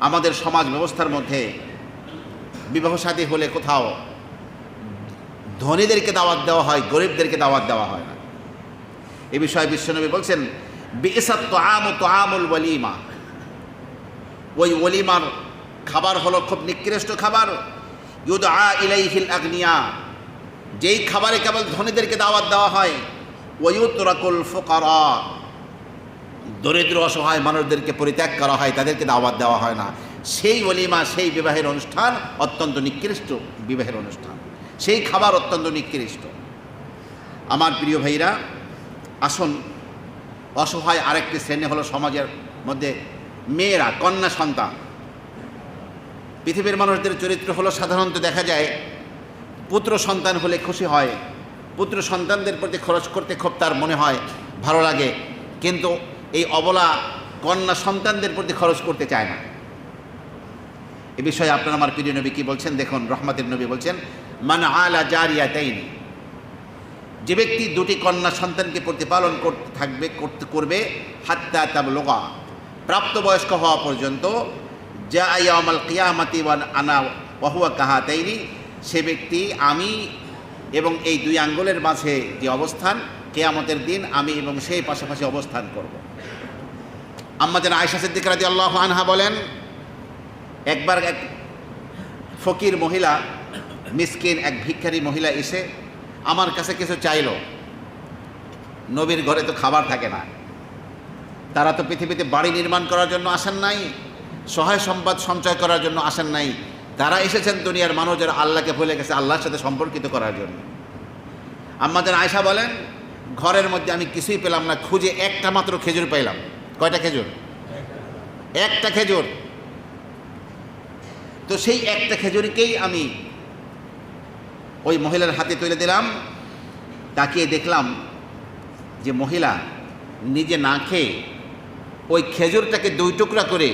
আমাদের সমাজ ব্যবস্থার মধ্যে বিবাহ সাথী হলে কোথাও ধনীদেরকে দাওয়াত দেওয়া হয়, গরিবদেরকে দাওয়াত দেওয়া হয় না। এ বিষয়ে বিশ্বনবী বলছেন বিসাত তো আম তো আমুল ওলিমা ওই ওলিমার খাবার হলো খুব নিকৃষ্ট খাবার। ইউদ আ ইলাইহিল আগ্নিয়া। যেই খাবারে কেবল ধনীদেরকে দাওয়াত দেওয়া হয় ওয়ুত রাকুল ফোকারা। দরিদ্র, অসহায় মানুষদেরকে পরিত্যাগ করা হয়, তাদেরকে দাওয়াত দেওয়া হয় না। সেই অলিমা সেই বিবাহের অনুষ্ঠান অত্যন্ত নিকৃষ্ট বিবাহের অনুষ্ঠান। সেই খাবার অত্যন্ত নিকৃষ্ট। আমার প্রিয় ভাইরা, আসুন, অসহায় আরেকটি শ্রেণি হলো সমাজের মধ্যে মেয়েরা, কন্যা সন্তান। পৃথিবীর মানুষদের চরিত্র হলো সাধারণত দেখা যায়, পুত্র সন্তান হলে খুশি হয়, পুত্র সন্তানদের প্রতি খরচ করতে খুব তার মনে হয়, ভালো লাগে। কিন্তু এই অবলা কন্যা সন্তানদের প্রতি খরচ করতে চায় না। এ বিষয়ে আপনার আমার প্রিয় নবী কী বলছেন? দেখুন, রহমতের নবী বলছেন, মান আলা জারিয়া তাইনি যে ব্যক্তি দুটি কন্যা সন্তানকে প্রতিপালন করতে থাকবে, করতে করবে, হাত্তা তাব লোকা প্রাপ্তবয়স্ক হওয়া পর্যন্ত যা ইয়ামাল কিয়ামাতি ওয়ান আনা ওয়াহুয়া কাহা তাইনি সে ব্যক্তি, আমি এবং এই দুই আঙ্গুলের মাঝে যে অবস্থান, কেয়ামতের দিন আমি এবং সেই পাশাপাশি অবস্থান করব। আম্মাদের আয়সা সিদ্দিক রাজি আল্লাহ আনহা বলেন, একবার এক ফকির মহিলা, মিসকিন এক ভিক্ষারী মহিলা এসে আমার কাছে কিছু চাইলো। নবীর ঘরে তো খাবার থাকে না। তারা তো পৃথিবীতে বাড়ি নির্মাণ করার জন্য আসেন নাই, সহায় সম্পদ সঞ্চয় করার জন্য আসেন নাই। তারা এসেছেন দুনিয়ার মানুষ যারা আল্লাহকে ভুলে গেছে, আল্লাহর সাথে সম্পর্কিত করার জন্য। আমাদের আয়সা বলেন, ঘরের মধ্যে আমি কিছুই পেলাম না, খুঁজে একটা মাত্র খেজুর পাইলাম। কয়টা খেজুর? একটা খেজুর। তো সেই একটা খেজুরকেই আমি ওই মহিলার হাতে তুলে দিলাম, তাকিয়ে দেখলাম যে মহিলা নিজে না খেয়ে ওই খেজুরটাকে দুই টুকরা করে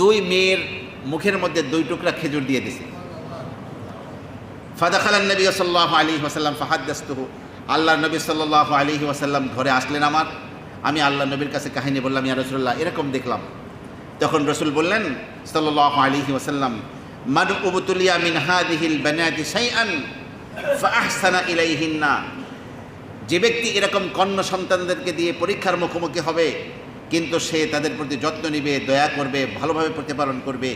দুই মেয়ের মুখের মধ্যে দুই টুকরা খেজুর দিয়ে দিছে। ফাদাখালান নবী সাল্লাহ আলী ওসাল্লাম ফাহাদ্দাস্তহু আল্লাহ নবী সাল্লাহ আলী ওসাল্লাম ঘরে আসলেন আমার। আমি আল্লাহ নবীর কাছে কাহিনী বললাম, ইয়া রসুল্লাহ এরকম দেখলাম। তখন রসুল বললেন সাল্লাহ আলী ওসাল্লাম মান উবতুলিয়া মিন হাদিহিল শাইআন ফাহসানা ইলাইহিন্না। যে ব্যক্তি এরকম কন্যা সন্তানদেরকে দিয়ে পরীক্ষার মুখোমুখি হবে, কিন্তু সে তাদের প্রতি যত্ন নিবে, দয়া করবে, ভালোভাবে প্রতিপালন করবে।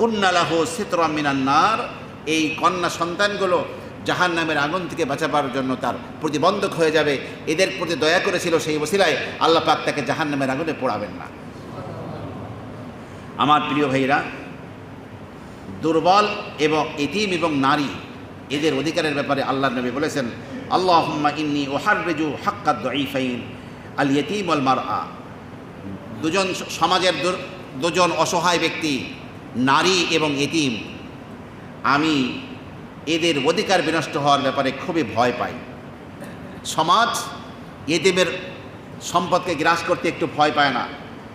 কুন্নালাহ সিতরামিনান্নার এই কন্যা সন্তানগুলো জাহান নামের আগুন থেকে বাঁচাবার জন্য তার প্রতিবন্ধক হয়ে যাবে। এদের প্রতি দয়া করেছিল সেই বসিলায় আল্লাহ পাক তাকে জাহান নামের আগুনে পোড়াবেন না। আমার প্রিয় ভাইরা দুর্বল এবং এতিম এবং নারী, এদের অধিকারের ব্যাপারে আল্লাহ নবী বলেছেন আল্লাহ ইন্নি ওহার রেজু হাক্কাত দঈফাইন আল ইয়তিম আল মার আ দুজন সমাজের দুজন অসহায় ব্যক্তি, নারী এবং এতিম। আমি এদের অধিকার বিনষ্ট হওয়ার ব্যাপারে খুবই ভয় পাই। সমাজ এতিমের সম্পদকে গ্রাস করতে একটু ভয় পায় না।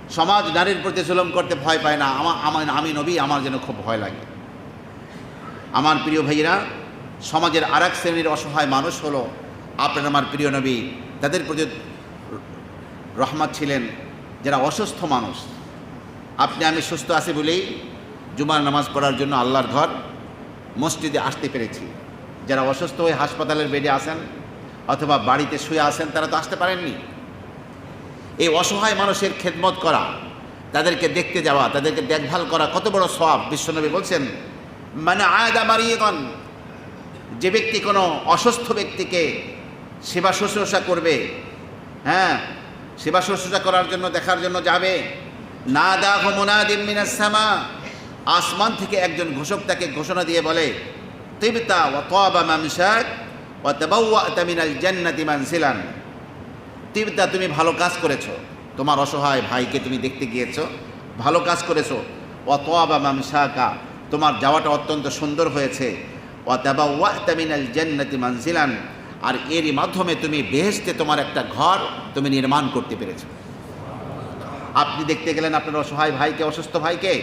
সমাজ নারীর প্রতি জুলুম করতে ভয় পায় না। আমার আমার আমি নবী, আমার যেন খুব ভয় লাগে। আমার প্রিয় ভাইরা সমাজের আর এক শ্রেণির অসহায় মানুষ হলো আপনার আমার প্রিয় নবী। তাদের প্রতি রহমত ছিলেন যারা অসুস্থ মানুষ। আপনি, আমি সুস্থ আছি বলেই জুমার নামাজ পড়ার জন্য আল্লাহর ঘর মসজিদে আসতে পেরেছি। যারা অসুস্থ হয়ে হাসপাতালের বেডে আসেন অথবা বাড়িতে শুয়ে আসেন তারা তো আসতে পারেননি। এই অসহায় মানুষের খেদমত করা, তাদেরকে দেখতে যাওয়া, তাদেরকে দেখভাল করা কত বড় সব বিশ্বনবী বলছেন মানে আয়দা মারিয়েগন যে ব্যক্তি কোনো অসুস্থ ব্যক্তিকে সেবা শুশ্রূষা করবে হ্যাঁ সেবা শুশ্রূষা করার জন্য, দেখার জন্য যাবে না দা হোমনাদিমিনাসামা আসমান থেকে একজন ঘোষক তাকে ঘোষণা দিয়ে বলে, তিবতা ও তবা মামসাক ও তবাউয়া তামিনাল জান্নাতি মানসিলান। তিবতা, তুমি ভালো কাজ করেছ। তোমার অসহায় ভাইকে তুমি দেখতে গিয়েছো। ভালো কাজ করেছ। ও তোয়াবা মামসাকা তোমার যাওয়াটা অত্যন্ত সুন্দর হয়েছে। ও তাবা ওয়াতামিনাল জান্নাতি মানসিলান। আর এরই মাধ্যমে তুমি বেহেস্তে তোমার একটা ঘর তুমি নির্মাণ করতে পেরেছ। আপনি দেখতে গেলেন আপনার অসহায় ভাইকে, অসুস্থ ভাইকে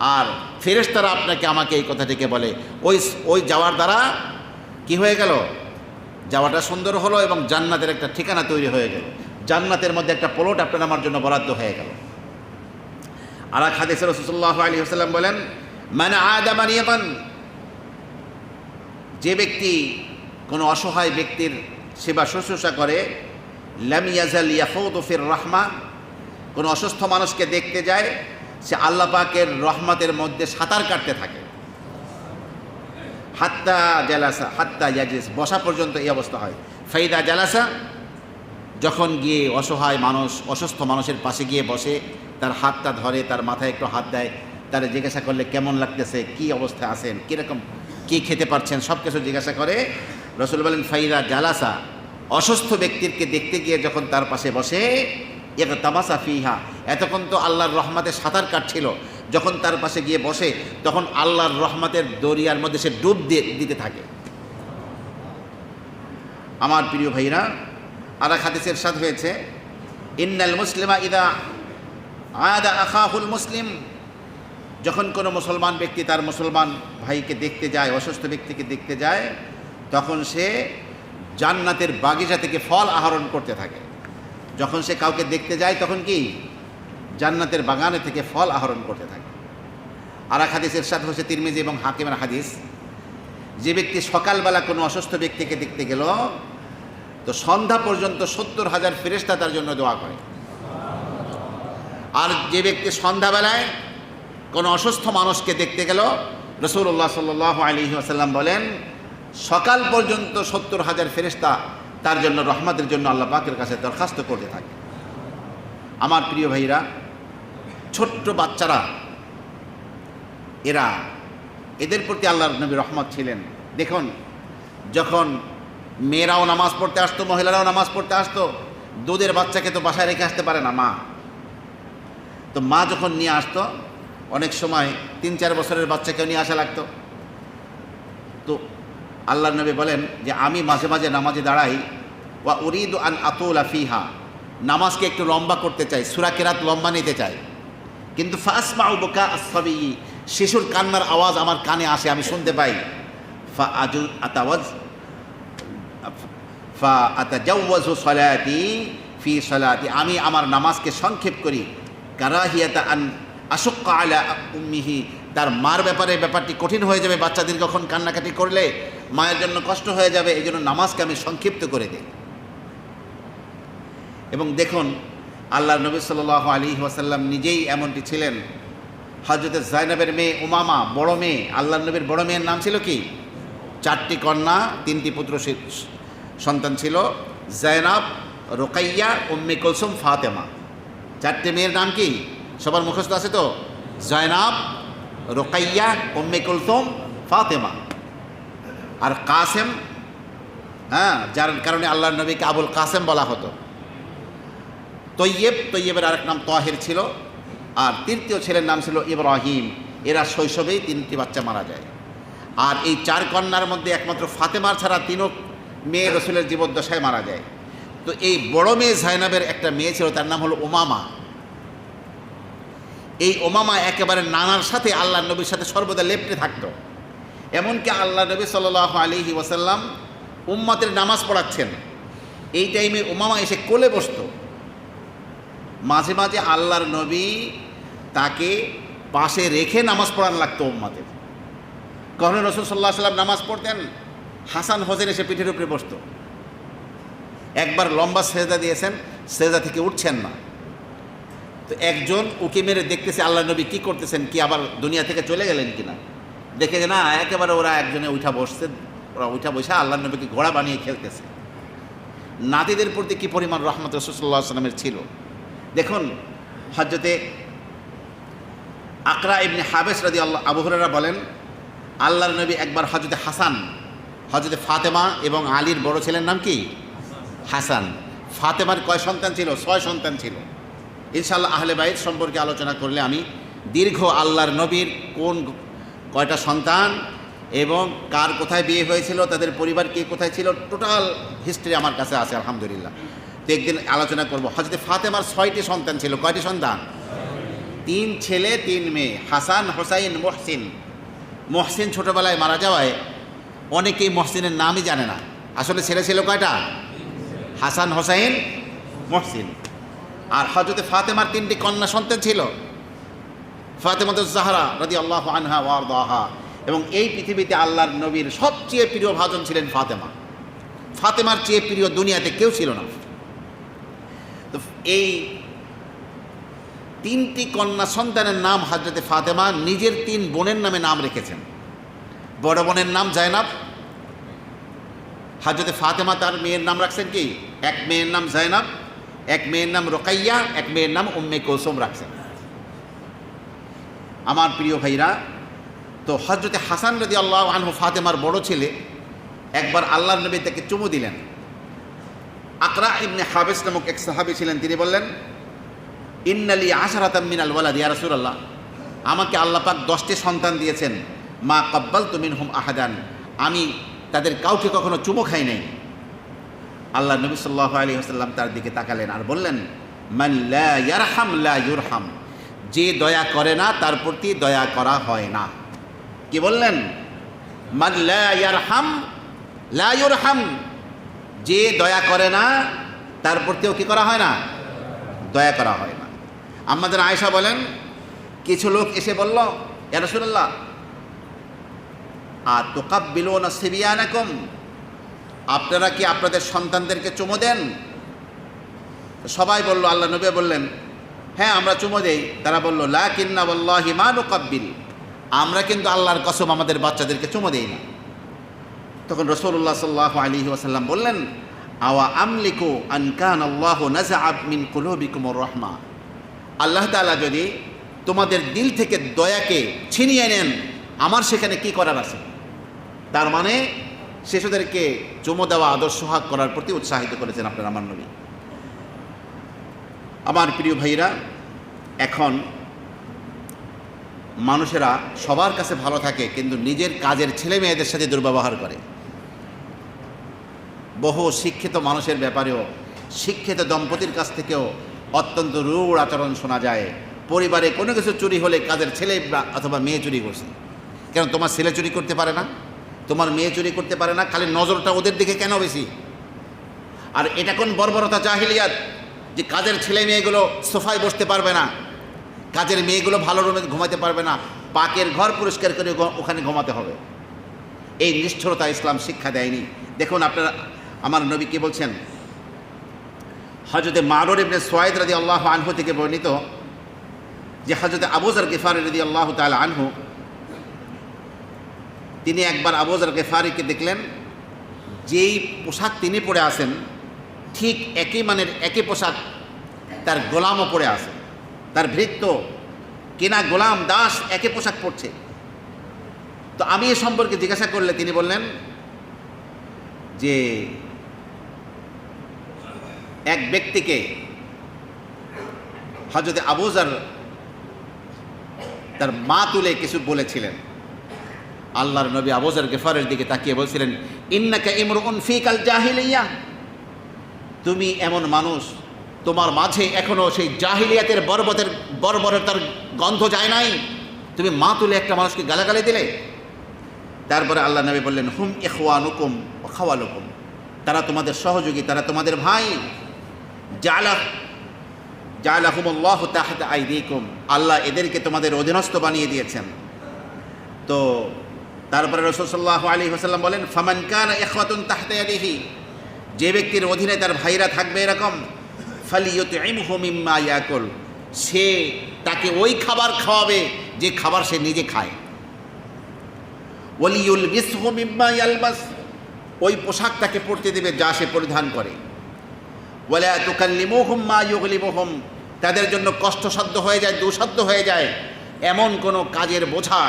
আর ফেরেশতারা আপনাকে আমাকে এই কথাটিকে বলে, ওই ওই যাওয়ার দ্বারা কি হয়ে গেল? যাওয়াটা সুন্দর হলো এবং জান্নাতের একটা ঠিকানা তৈরি হয়ে গেল। জান্নাতের মধ্যে একটা প্লট আপনার আমার জন্য বরাদ্দ হয়ে গেল। আর এক রসুল্লাহ আলী হাসাল্লাম বলেন মানে আদামানিয়াবান যে ব্যক্তি কোনো অসহায় ব্যক্তির সেবা শুশ্রূষা করে, লাম ইয়াফৌদ ইয়াফুদুফির রহমা। কোনো অসুস্থ মানুষকে দেখতে যায় সে আল্লাহ পাকের রহমতের মধ্যে সাঁতার কাটতে থাকে। হাত্তা জালাসা, হাত্তা ইয়াজিস বসা পর্যন্ত এই অবস্থা হয়। ফাইদা জালাসা, যখন গিয়ে অসহায় মানুষ, অসুস্থ মানুষের পাশে গিয়ে বসে, তার হাতটা ধরে, তার মাথায় একটু হাত দেয়, তারা জিজ্ঞাসা করলে, কেমন লাগতেছে? কি অবস্থায় আছেন? কীরকম? কি খেতে পারছেন? সব কিছু জিজ্ঞাসা করে। রসুল বলেন, ফাইদা জালাসা। অসুস্থ ব্যক্তিকে দেখতে গিয়ে যখন তার পাশে বসে এক তামাসা ফিহা। এতক্ষণ তো আল্লাহর রহমাতে সাঁতার কাটছিল। যখন তার পাশে গিয়ে বসে, তখন আল্লাহর রহমাতের দরিয়ার মধ্যে সে ডুব দিয়ে দিতে থাকে। আমার প্রিয় ভাইরা আর এক হাদিসের সাথ হয়েছে, ইন্নাল মুসলিমা ইদা আদা আখাহুল মুসলিম। যখন কোনো মুসলমান ব্যক্তি তার মুসলমান ভাইকে দেখতে যায়, অসুস্থ ব্যক্তিকে দেখতে যায়, তখন সে জান্নাতের বাগিচা থেকে ফল আহরণ করতে থাকে। যখন সে কাউকে দেখতে যায়, তখন কি? জান্নাতের বাগানে থেকে ফল আহরণ করতে থাকে। আর এক হাদিসের সাথে হচ্ছে তিরমিজি এবং হাকিমের হাদিস। যে ব্যক্তি সকালবেলা কোনো অসুস্থ ব্যক্তিকে দেখতে গেল, তো সন্ধ্যা পর্যন্ত সত্তর হাজার ফেরেস্তা তার জন্য দোয়া করে। আর যে ব্যক্তি সন্ধ্যাবেলায় কোনো অসুস্থ মানুষকে দেখতে গেল রসুল্লাহ সাল আলী আসাল্লাম বলেন, সকাল পর্যন্ত সত্তর হাজার ফেরেস্তা তার জন্য, রহমতের জন্য আল্লাহ পাকের কাছে দরখাস্ত করতে থাকে। আমার প্রিয় ভাইরা, ছোট্ট বাচ্চারা, এরা, এদের প্রতি আল্লাহর নবী রহমত ছিলেন। দেখুন, যখন মেয়েরাও নামাজ পড়তে আসতো, মহিলারাও নামাজ পড়তে আসতো, দুধের বাচ্চাকে তো বাসায় রেখে আসতে পারে না মা। তো মা যখন নিয়ে আসতো, অনেক সময় তিন চার বছরের বাচ্চাকেও নিয়ে আসা লাগতো। আল্লাহ নবী বলেন যে আমি মাঝে মাঝে নামাজে দাঁড়াই, ওয়া উরিদ আন আতুল ফিহা, নামাজকে একটু লম্বা করতে চাই, সুরা কেরাত লম্বা নিতে চাই। কিন্তু ফাসমা বোকা আসবি শিশুর কান্নার আওয়াজ আমার কানে আসে, আমি শুনতে পাই। ফা আজু আতাওয়াজ, ফা আতাজাওয়াজু সলাতি ফি সলাতি, আমি আমার নামাজকে সংক্ষেপ করি। কারাহিয়াতা আন আশক্কা আলা উম্মিহি, তার মার ব্যাপারে ব্যাপারটি কঠিন হয়ে যাবে, বাচ্চাদের যখন কান্নাকাটি করলে? মায়ের জন্য কষ্ট হয়ে যাবে, এই জন্য নামাজকে আমি সংক্ষিপ্ত করে দিই। এবং দেখুন, আল্লাহ নবী সাল আলী ওয়াসাল্লাম নিজেই এমনটি ছিলেন। হজরত জাইনাবের মেয়ে উমামা, বড় মেয়ে আল্লাহ নবীর বড় মেয়ের নাম ছিল কি? চারটি কন্যা, তিনটি পুত্র সন্তান ছিল জায়নাব রোকাইয়া, উম্মে কুলসুম, ফাতেমা। চারটি মেয়ের নাম কি? সবার মুখস্থ আছে তো? জয়নাব রোকাইয়া, উম্মে কুলসুম, ফাতেমা। আর কাসেম হ্যাঁ যার কারণে আল্লাহ নবীকে আবুল কাসেম বলা হতো। তৈয়েব, তৈয়েবের আরেক নাম তহের ছিল, আর তৃতীয় ছেলের নাম ছিল ইব্রাহিম। এরা শৈশবেই তিনটি বাচ্চা মারা যায়। আর এই চার কন্যার মধ্যে একমাত্র ফাতেমার ছাড়া তিনও মেয়ে রসুলের জীবদ্দশায় মারা যায়। তো এই বড় মেয়ে জাইনাবের একটা মেয়ে ছিল, তার নাম হলো ওমামা এই ওমামা একেবারে নানার সাথে আল্লাহ নবীর সাথে সর্বদা লেপ্টে থাকতো। এমনকি আল্লাহ নবী সাল আলিহি ওয়াসাল্লাম উম্মাতের নামাজ পড়াচ্ছেন। এই টাইমে উমামা এসে কোলে বসতো। মাঝে মাঝে আল্লাহর নবী তাকে পাশে রেখে নামাজ পড়ান লাগতো উম্মাদের। কখনো রসুল সাল্লাহ সাল্লাম নামাজ পড়তেন, হাসান হোসেন এসে পিঠের উপরে বসতো। একবার লম্বা সেজা দিয়েছেন সেজা থেকে উঠছেন না। তো একজন উকি মেরে দেখতেছে আল্লাহ নবী কী করতেছেন, কি আবার দুনিয়া থেকে চলে গেলেন কিনা? দেখে যে না, একেবারে ওরা একজনে উঠা বসছে, ওরা উঠা বসে আল্লাহ নবীকে ঘোড়া বানিয়ে খেলতেছে। নাতিদের প্রতি কী পরিমাণ রহমত রসুল্লাহ সাল্লামের ছিল? দেখুন হজরতে আকরা ইবনে হাবেস রাদি আল্লাহ আবহরা বলেন, আল্লাহর নবী একবার হজরতে হাসান হজরতে ফাতেমা এবং আলীর বড় ছেলের নাম কি? হাসান। ফাতেমার কয় সন্তান ছিল? ছয় সন্তান ছিল। ইনশাল্লাহ আহলে বাইত সম্পর্কে আলোচনা করলে আমি দীর্ঘ আল্লাহর নবীর কোন কয়টা সন্তান এবং কার কোথায় বিয়ে হয়েছিল, তাদের পরিবার কে কোথায় ছিল টোটাল হিস্ট্রি আমার কাছে আছে, আলহামদুলিল্লাহ। তো একদিন আলোচনা করব। হজরত ফাতেমার ছয়টি সন্তান ছিল, কয়টি সন্তান? তিন ছেলে, তিন মেয়ে, হাসান, হোসাইন, মহসিন। মহসিন ছোটোবেলায় মারা যাওয়ায় অনেকেই মহসিনের নামই জানে না। আসলে ছেলে ছিল কয়টা? হাসান, হোসাইন, মহসিন। আর হজরতে ফাতেমার তিনটি কন্যা সন্তান ছিল ফাতেমাত জাহরা রাদি আল্লাহ আনহা ওয়ারদাহা এবং এই পৃথিবীতে আল্লাহর নবীর সবচেয়ে প্রিয় ভাজন ছিলেন ফাতেমা। ফাতেমার চেয়ে প্রিয় দুনিয়াতে কেউ ছিল না। তো এই তিনটি কন্যা সন্তানের নাম হাজরতে ফাতেমা নিজের তিন বোনের নামে নাম রেখেছেন। বড় বোনের নাম জায়নাব। হাজরতে ফাতেমা তার মেয়ের নাম রাখছেন কি? এক মেয়ের নাম জায়নাব, এক মেয়ের নাম রোকাইয়া, এক মেয়ের নাম উম্মে কৌসুম রাখছেন। আমার প্রিয় ভাইরা, তো হজরতে হাসান রদি আল্লাহ আনহু ফাতেমার বড় ছেলে একবার আল্লাহ নবী তাকে চুমু দিলেন। আকরা ইবনে হাবেস নামক এক সাহাবি ছিলেন, তিনি বললেন, ইন্নালি আশারাতাম মিনাল ওয়ালাদ, ইয়া রাসূলুল্লাহ, আমাকে আল্লাহ পাক দশটি সন্তান দিয়েছেন, মা কাব্বাল তুমিন হুম আহাদান, আমি তাদের কাউকে কখনো চুমো খাই নাই। আল্লাহ নবী সাল্লাহ আলী আসাল্লাম তার দিকে তাকালেন আর বললেন, মান লা ইয়ারহাম, লা ইউরহাম। যে দয়া করে না, তার প্রতি দয়া করা হয় না। কি বললেন? লা ইউরহাম। যে দয়া করে না, তার প্রতিও কি করা হয় না? দয়া করা হয় না। আমাদের আয়সা বলেন, কিছু লোক এসে বলল ইয়ারসুল্লাহ আর তোকাব্বিলো না সিবিয়ানাকুম? আপনারা কি আপনাদের সন্তানদেরকে চুমো দেন? সবাই বলল, আল্লাহ নবী বললেন হ্যাঁ আমরা চুমো দেই। তারা বলল লা কিন্না বল্লাহি মা নুকাব্বিল। আমরা কিন্তু আল্লাহর কসম আমাদের বাচ্চাদেরকে চুমো দেই না। তখন রসুল্লাহ সাল্লাহ আলী ওয়াসাল্লাম বললেন, আওয়া আমলিকু আনকান আল্লাহ নাজা মিন কুলুবিকুম রহমা আল্লাহ তালা যদি তোমাদের দিল থেকে দয়াকে ছিনিয়ে নেন, আমার সেখানে কি করার আছে? তার মানে শিশুদেরকে চুমো দেওয়া আদর্শ হাক করার প্রতি উৎসাহিত করেছেন আপনার আমার নবী। আমার প্রিয় ভাইরা এখন মানুষেরা সবার কাছে ভালো থাকে, কিন্তু নিজের কাজের ছেলে মেয়েদের সাথে দুর্ব্যবহার করে। বহু শিক্ষিত মানুষের ব্যাপারেও, শিক্ষিত দম্পতির কাছ থেকেও অত্যন্ত রূঢ় আচরণ শোনা যায়। পরিবারে কোনো কিছু চুরি হলে কাজের ছেলে অথবা মেয়ে চুরি করছে। কেন, তোমার ছেলে চুরি করতে পারে না? তোমার মেয়ে চুরি করতে পারে না? খালি নজরটা ওদের দিকে কেন বেশি? আর এটা কোন বর্বরতা, জাহিলিয়াত? যে কাজের ছেলে মেয়েগুলো সোফায় বসতে পারবে না, কাজের মেয়েগুলো ভালো রুমে ঘুমাতে পারবে না, পাকের ঘর পরিষ্কার করে ওখানে ঘুমাতে হবে। এই নিষ্ঠুরতা ইসলাম শিক্ষা দেয়নি। দেখুন আপনারা, আমার নবী কে বলছেন? হজরতে মারুর ইবনে সোয়েদ রাদি আল্লাহ আনহু থেকে বর্ণিত যে হজরতে আবুজার গেফার রদি আল্লাহ তাল আনহু, তিনি একবার আবুজার গেফারিকে দেখলেন, যেই পোশাক তিনি পরে আসেন ঠিক একই মানের, একই পোশাক তার গোলামও পরে আছে। তার ভৃত্য, কেনা গোলাম দাস একই পোশাক পরছে। তো আমি এ সম্পর্কে জিজ্ঞাসা করলে তিনি বললেন যে এক ব্যক্তিকে হজরতে আবুজার তার মা তুলে কিছু বলেছিলেন। আল্লাহর নবী আবুজার গেফারের দিকে তাকিয়ে বলছিলেন, ইন্নাকা ইমরুন ফিকাল জাহিলিয়া। তুমি এমন মানুষ, তোমার মাঝে এখনও সেই জাহিলিয়াতের বর্বতের বর্বরতার গন্ধ যায় নাই? তুমি মা তুলে একটা মানুষকে গালাগালি দিলে? তারপরে আল্লাহ নবী বললেন, হুম এখওয়ানুকুম ও খাওয়ালুকুম। তারা তোমাদের সহযোগী, তারা তোমাদের ভাই। জালা, জালাহুমুল্লাহ তাহাত আইদিকুম। আল্লাহ এদেরকে তোমাদের অধীনস্থ বানিয়ে দিয়েছেন। তো তারপরে রসুল্লাহ আলী হাসাল্লাম বলেন, ফামান কান এখওয়াতুন তাহতে আলিহি যে ব্যক্তির অধীনে তার ভাইরা থাকবে এরকম ফালিয়ত ইমা ইয়াকুল, সে তাকে ওই খাবার খাওয়াবে যে খাবার সে নিজে খায়। ওলিউল বিসহু মিম্মা ইয়ালবাস, ওই পোশাক তাকে পরতে দেবে যা সে পরিধান করে। বলে ওয়ালা তুকাল্লিমুহুম মা ইউগলিমুহুম, তাদের জন্য কষ্টসাধ্য হয়ে যায়, দুঃসাধ্য হয়ে যায়, এমন কোনো কাজের বোঝা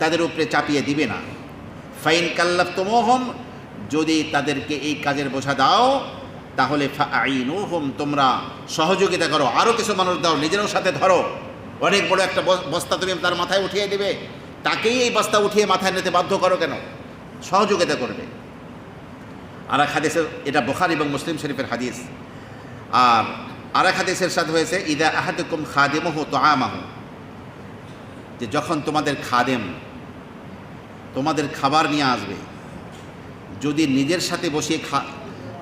তাদের উপরে চাপিয়ে দিবে না। ফাইন কাল্লাফতুমুহুম যদি তাদেরকে এই কাজের বোঝা দাও, তাহলে ফাইনুহুম তোমরা সহযোগিতা করো। আরও কিছু মানুষ দাও, নিজেরও সাথে ধরো। অনেক বড় একটা বস- বস্তা তুমি তার মাথায় উঠিয়ে দেবে। তাকেই এই বস্তা উঠিয়ে মাথায় নিতে বাধ্য করো কেন? সহযোগিতা করবে। আর এক হাদিসে, এটা বোখার এবং মুসলিম শরীফের হাদিস। আর আর এক হাদিসের সাথে হয়েছে, ইদা আহাদুকুম খাদেমহ তো আমাহ যে যখন তোমাদের খাদেম, তোমাদের খাবার নিয়ে আসবে যদি নিজের সাথে বসিয়ে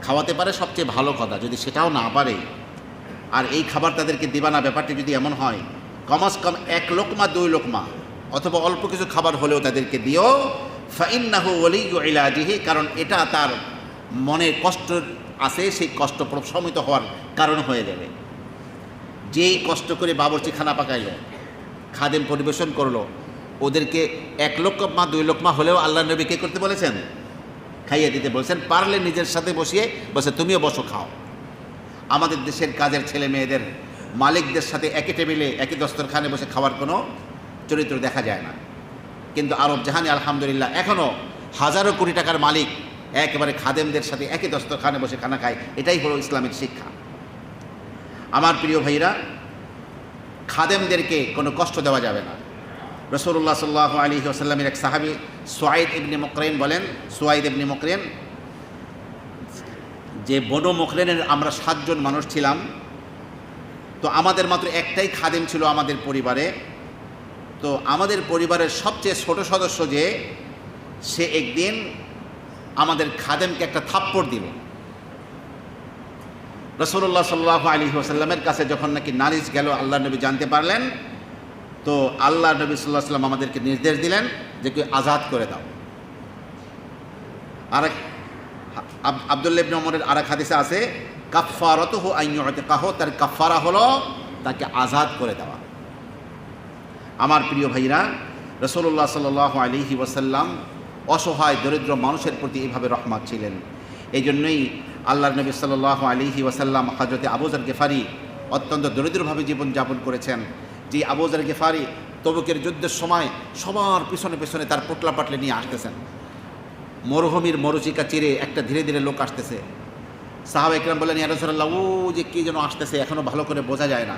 খাওয়াতে পারে সবচেয়ে ভালো কথা। যদি সেটাও না পারে, আর এই খাবার তাদেরকে দিবা না ব্যাপারটি যদি এমন হয়, কমাস কম এক লোকমা, দুই লোকমা, অথবা অল্প কিছু খাবার হলেও তাদেরকে দিও, ফাইন্নাহু ওলি ইলাজিহি, কারণ এটা তার মনে কষ্ট আছে, সেই কষ্ট প্রশমিত হওয়ার কারণ হয়ে যাবে। যেই কষ্ট করে বাবরচি খানা পাকাইলো, খাদেম পরিবেশন করল, ওদেরকে এক লোকমা, দুই লোকমা হলেও আল্লাহ নবী কে করতে বলেছেন? খাইয়ে দিতে বলছেন, পারলে নিজের সাথে বসিয়ে বসে তুমিও বসো, খাও। আমাদের দেশের কাজের ছেলে মেয়েদের মালিকদের সাথে একই টেবিলে, একই দস্তরখানে বসে খাওয়ার কোনো চরিত্র দেখা যায় না। কিন্তু আরব জাহানে, আলহামদুলিল্লাহ এখনও হাজারো কোটি টাকার মালিক একেবারে খাদেমদের সাথে একই দস্তরখানে বসে খানা খায়। এটাই হলো ইসলামিক শিক্ষা। আমার প্রিয় ভাইরা, খাদেমদেরকে কোনো কষ্ট দেওয়া যাবে না। রসুল্লাহ সাল্লাহ আলী ওসাল্লামের এক সাহাবি সোয়াইদ ইবনি মকরেন বলেন সোয়াইদ ইবনি মকরেন, যে বনো মকরেনের আমরা সাতজন মানুষ ছিলাম, তো আমাদের মাত্র একটাই খাদেম ছিল আমাদের পরিবারে। তো আমাদের পরিবারের সবচেয়ে ছোট সদস্য যে, সে একদিন আমাদের খাদেমকে একটা থাপ্পড় দিল। রসুল্লাহ সাল্লাহ আলী ওসাল্লামের কাছে যখন নাকি নালিশ গেল আল্লাহ নবী জানতে পারলেন তো আল্লাহ নবী সাল্লাহ সাল্লাম আমাদেরকে নির্দেশ দিলেন যে কি আজাদ করে দাও। আরেক আব- আবদুল্লাহ ইবনে ওমরের এক হাদিসে আছে কাফারত হো আইনতে কাহ তার কাফারা হলো তাকে আজাদ করে দেওয়া। আমার প্রিয় ভাইরা রসুল্লাহ সাল আলিহি ওয়াসাল্লাম অসহায়, দরিদ্র মানুষের প্রতি এইভাবে রহমত ছিলেন। এই জন্যই আল্লাহ নবী সাল আলিহি ওয়াসাল্লাম হজরতে আবুজার গেফারি অত্যন্ত দরিদ্রভাবে জীবনযাপন করেছেন। যে আবুজার গেফারি তবুকের যুদ্ধের সময় সবার পিছনে পিছনে তার পোটলা পাটলে নিয়ে আসতেছেন। মরুভূমির মরুচিকা চিরে একটা ধীরে ধীরে লোক আসতেছে। সাহাব একরাম বললেন ইয়ারসল্লাহ ও যে কী যেন আসতেছে এখনও ভালো করে বোঝা যায় না।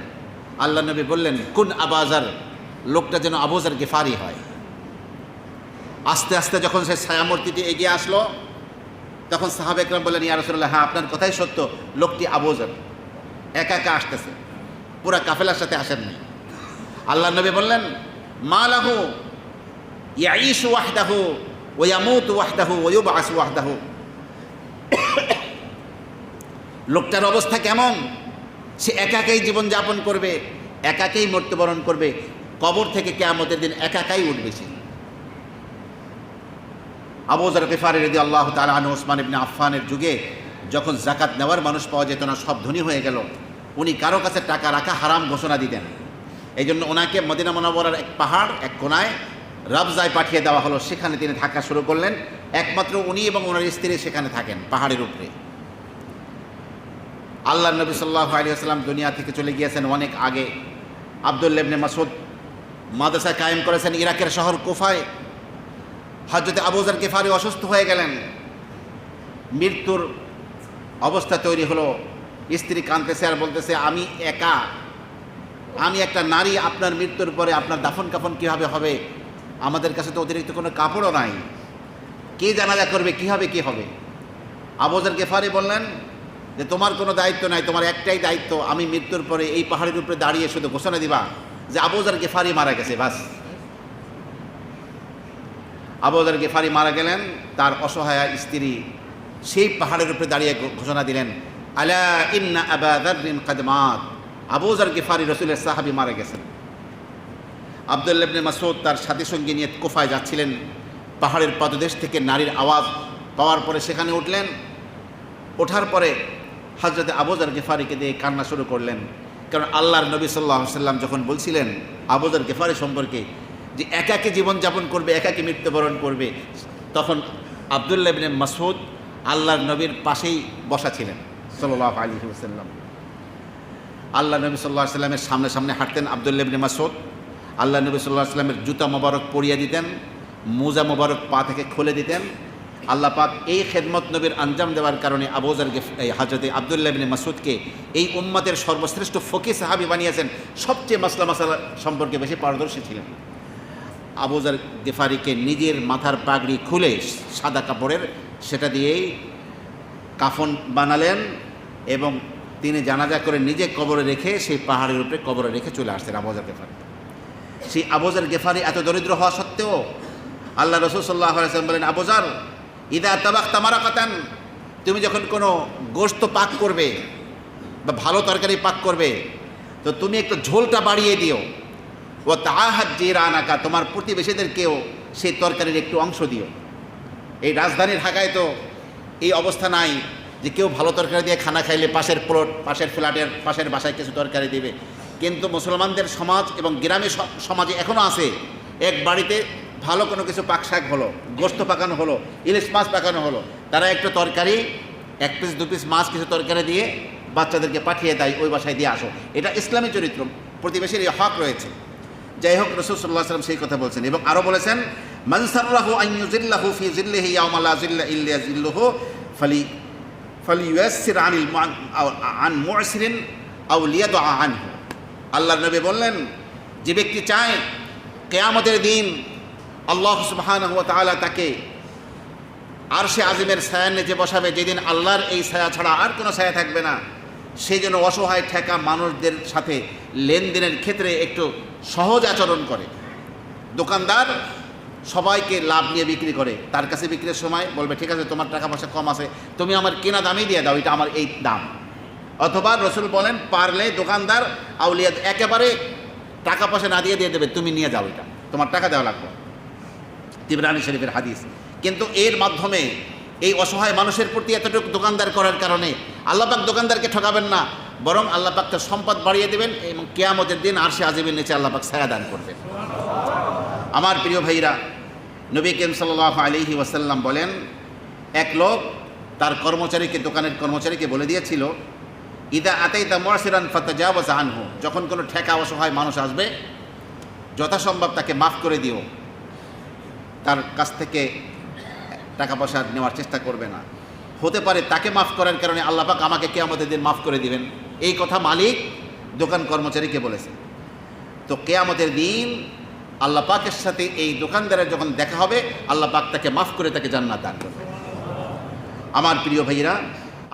আল্লাহ নবী বললেন, কোন আবাজার লোকটা যেন আবুজার গেফারি হয়। আস্তে আস্তে যখন সে ছায়ামূর্তিটি এগিয়ে আসলো, তখন সাহাব একরাম বললেন ইয়ারসল্লাহ হ্যাঁ আপনার কথাই সত্য, লোকটি আবুজার একা একা আসতেছে। পুরা কাফেলার সাথে আসেননি। আল্লাহ নবী বললেন মা লাহু ইয়াইশ ওয়াহদাহু ওয়ামুত ওয়াহদাহু ওয়ুবাস ওয়াহদাহু। লোকটার অবস্থা কেমন? সে একাকেই জীবনযাপন করবে, একাকেই মৃত্যুবরণ করবে, কবর থেকে কেয়ামতের দিন একাকাই উঠবে সে। আবুজার গেফারি রেদি আল্লাহ তালা আনু ওসমান ইবনে আফফানের যুগে যখন জাকাত নেওয়ার মানুষ পাওয়া যেত না, সব ধনী হয়ে গেল। উনি কারও কাছে টাকা রাখা হারাম ঘোষণা দিতেন। এই জন্য ওনাকে মদিনা মনোবরার এক পাহাড়, এক কোনায় রাবজায় পাঠিয়ে দেওয়া হলো। সেখানে তিনি থাকা শুরু করলেন। একমাত্র উনি এবং ওনার স্ত্রী সেখানে থাকেন পাহাড়ের উপরে। আল্লাহ নবী সাল্লাহ আলী আসসালাম দুনিয়া থেকে চলে গিয়েছেন অনেক আগে। আবদুল্লেবনে মাসুদ মাদ্রাসা কায়েম করেছেন ইরাকের শহর কোফায়। হজরতে আবুজার গেফারি অসুস্থ হয়ে গেলেন। মৃত্যুর অবস্থা তৈরি হলো। স্ত্রী কাঁদতেছে আর বলতেছে, আমি একা আমি একটা নারী, আপনার মৃত্যুর পরে আপনার দাফন কাফন কীভাবে হবে? আমাদের কাছে তো অতিরিক্ত কোনো কাপড়ও নাই। কে জানাজা করবে? কী হবে? কী হবে? আবুজার গেফারি বললেন যে, তোমার কোনো দায়িত্ব নাই, তোমার একটাই দায়িত্ব। আমি মৃত্যুর পরে এই পাহাড়ের উপরে দাঁড়িয়ে শুধু ঘোষণা দিবা যে আবুজার গেফারি মারা গেছে, বাস। আবুজার গেফারি মারা গেলেন, তার অসহায় স্ত্রী সেই পাহাড়ের উপরে দাঁড়িয়ে ঘোষণা দিলেন, আলা ইন্না আবাদিন কাদমাত আবুজার গেফারি রসুলের সাহাবি মারা গেছেন। আবদুল্লাবনে মাসুদ তার সাথী সঙ্গী নিয়ে কোফায় যাচ্ছিলেন। পাহাড়ের পদদেশ থেকে নারীর আওয়াজ পাওয়ার পরে সেখানে উঠলেন। ওঠার পরে হজরতে আবুজার গেফারিকে দিয়ে কান্না শুরু করলেন। কারণ আল্লাহর নবী সাল্লাহ সাল্লাম যখন বলছিলেন আবুজার গেফারি সম্পর্কে যে একাকে জীবনযাপন করবে একাকে মৃত্যুবরণ করবে, তখন আবদুল্লাহ মাসুদ আল্লাহর নবীর পাশেই বসা ছিলেন সাল্লাহ আলী সাল্লাম আল্লাহ নবী সাল্লাহ সাল্লামের সামনে সামনে হাঁটতেন আবদুল্লাহ ইবনে মাসুদ আল্লাহ নবী সাল্লাহ সাল্লামের জুতা মোবারক পরিয়ে দিতেন, মোজা মোবারক পা থেকে খুলে দিতেন। আল্লাহ পাক এই খেদমত নবীর আঞ্জাম দেওয়ার কারণে আবুজার এই হাজরতে আবদুল্লাহ বিন মাসুদকে এই উম্মতের সর্বশ্রেষ্ঠ ফকি সাহাবি বানিয়েছেন। সবচেয়ে মাসলা মাসালা সম্পর্কে বেশি পারদর্শী ছিলেন। আবুজার গেফারিকে নিজের মাথার পাগড়ি খুলে সাদা কাপড়ের, সেটা দিয়েই কাফন বানালেন এবং তিনি জানাজা করে নিজে কবরে রেখে সেই পাহাড়ের উপরে কবরে রেখে চলে আসতেন আবুজার গেফারি সেই আবুজার গেফারি এত দরিদ্র হওয়া সত্ত্বেও আল্লাহ রসুল সাল্লাহ বলেন আবুজার ইদা তাবাক তামারা কাতান তুমি যখন কোনো গোস্ত পাক করবে বা ভালো তরকারি পাক করবে, তো তুমি একটু ঝোলটা বাড়িয়ে দিও। ও তাহাত জিরানাকা, তোমার প্রতিবেশীদেরকেও সেই তরকারির একটু অংশ দিও। এই রাজধানী ঢাকায় তো এই অবস্থা নাই। যে কেউ ভালো তরকারি দিয়ে খানা খাইলে পাশের প্লট পাশের ফ্ল্যাটের পাশের বাসায় কিছু তরকারি দিবে। কিন্তু মুসলমানদের সমাজ এবং গ্রামে সমাজে এখনও আছে, এক বাড়িতে ভালো কোনো কিছু পাক শাক হলো, গোস্ত পাকানো হলো, ইলিশ মাছ পাকানো হলো, তারা একটু তরকারি, এক পিস দু পিস মাছ কিছু তরকারি দিয়ে বাচ্চাদেরকে পাঠিয়ে দেয় ওই বাসায় দিয়ে আসো। এটা ইসলামী চরিত্র, প্রতিবেশীর এই হক রয়েছে। যাই হোক, রসুল সাল্লাহ সাল্লাম সেই কথা বলছেন এবং আরও বলেছেন মনসাল্লাহু আইয়ুজিল্লাহু ফি জিল্লিহি ইয়াউমা জিল্লা ইল্লা জিল্লুহু ফালি ফালি ইউয়াসসির আনিল আন মুআসিরিন আও লিয়াদআ আনহু। আল্লাহর নবী বললেন, যে ব্যক্তি চায় কেয়ামতের দিন আল্লাহ সুবহানাহু ওয়া তাআলা তাকে আর সে আজিমের ছায়ার নিচে বসাবে। যেদিন আল্লাহর এই ছায়া ছাড়া আর কোনো ছায়া থাকবে না। সেই জন্য অসহায়, ঠেকা মানুষদের সাথে লেনদেনের ক্ষেত্রে একটু সহজ আচরণ করে। দোকানদার সবাইকে লাভ নিয়ে বিক্রি করে। তার কাছে বিক্রির সময় বলবে, ঠিক আছে, তোমার টাকা পয়সা কম আছে, তুমি আমার কেনা দামই দিয়ে দাও, এটা আমার এই দাম। অথবা রসুল বলেন, পারলে দোকানদার আউলিয়া একেবারে টাকা পয়সা না দিয়ে দিয়ে দেবে, তুমি নিয়ে যাও এটা, তোমার টাকা দেওয়া লাগবে। তিবরানি শরীফের হাদিস। কিন্তু এর মাধ্যমে এই অসহায় মানুষের প্রতি এতটুকু দোকানদার করার কারণে আল্লাপাক দোকানদারকে ঠকাবেন না, বরং আল্লাপাক তার সম্পদ বাড়িয়ে দেবেন এবং কেয়ামতের দিন আর সে আজিমের নিচে আল্লাপাক ছায়া দান করবেন। আমার প্রিয় ভাইরা নবী কেম সাল্লাহ আলিহি ওয়াসাল্লাম বলেন, এক লোক তার কর্মচারীকে, দোকানের কর্মচারীকে বলে দিয়েছিল, ইদা আতাইতা মোয়াসিরান ফাতাজাওয়াজ আনহু। যখন কোনো ঠেকা অসহায় মানুষ আসবে, যথাসম্ভব তাকে মাফ করে দিও। তার কাছ থেকে টাকা পয়সা নেওয়ার চেষ্টা করবে না। হতে পারে তাকে মাফ করার কারণে আল্লাপাক আমাকে কে আমাদের দিন মাফ করে দিবেন। এই কথা মালিক দোকান কর্মচারীকে বলেছে। তো কেয়ামতের দিন আল্লাহ পাকের সাথে এই দোকানদারের যখন দেখা হবে, আল্লাহ পাক তাকে মাফ করে তাকে জান্নাত দান করবে। আমার প্রিয় ভাইরা